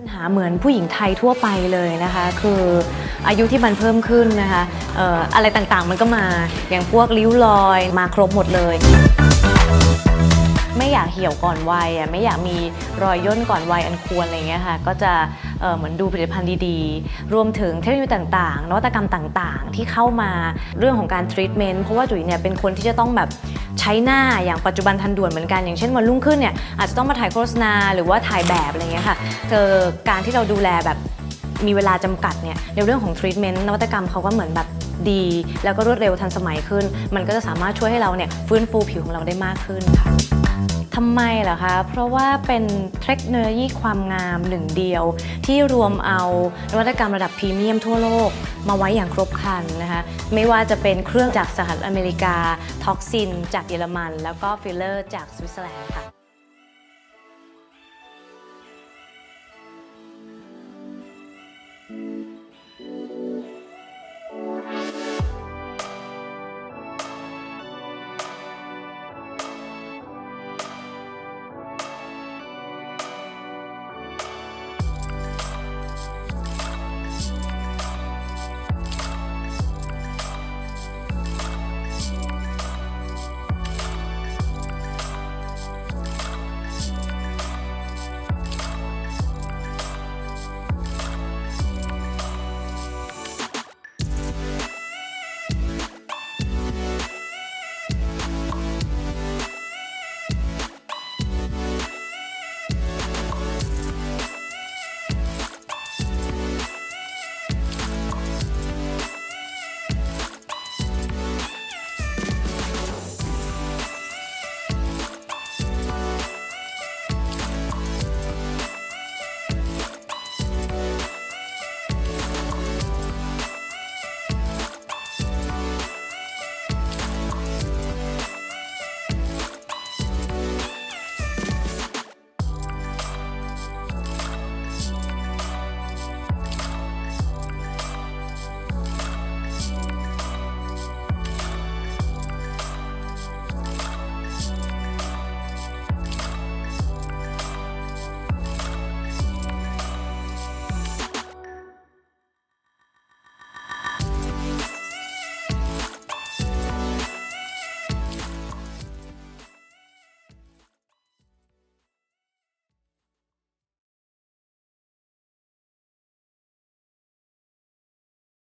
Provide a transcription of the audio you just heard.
ัญหาเหมือนผู้หญิงไทยทั่วไปเลยนะคะ คืออายุที่มันเพิ่มขึ้นนะคะอออะไรต่างๆมันก็มาอย่างพวกริ้วรอยมาครบหมดเลย ไม่อยากเหี่ยวก่อนวัยอะไม่อยากมีรอยย่นก่อนวัยอันควรอะไรเงี้ยค่ะก็จะ เหมือนดูผลิตภัณฑ์ดีๆ รวมถึงเทคโนโลยีต่างๆ นวัตกรรมต่างๆ ที่เข้ามาเรื่องของการทรีทเมนต์เพราะว่าจุ๋ยเนี่ยเป็นคนที่จะต้องแบบใช้หน้าอย่างปัจจุบันทันด่วนเหมือนกัน อย่างเช่นวันรุ่งขึ้นเนี่ยอาจจะต้องมาถ่ายโฆษณาหรือว่าถ่ายแบบอะไรเงี้ยค่ะเจอการที่เราดูแลแบบมีเวลาจำกัดเนี่ยในเรื่องของทรีทเมนต์นวัตกรรมเขาก็เหมือนแบบดี แล้วก็รวดเร็วทันสมัยขึ้น มันก็จะสามารถช่วยให้เราเนี่ยฟื้นฟูผิวของเราได้มากขึ้นค่ะำไมเหรอคะ เพราะว่าเป็นเทคโนโลยีความงามหนึ่งเดียว ที่รวมเอานวัตกรรมระดับพรีเมียมทั่วโลก มาไว้อย่างครบครันนะคะ ไม่ว่าจะเป็นเครื่องจากสหรัฐอเมริกา ท็อกซินจากเยอรมัน แล้วก็ฟิลเลอร์จากสวิตเซอร์แลนด์ค่ะ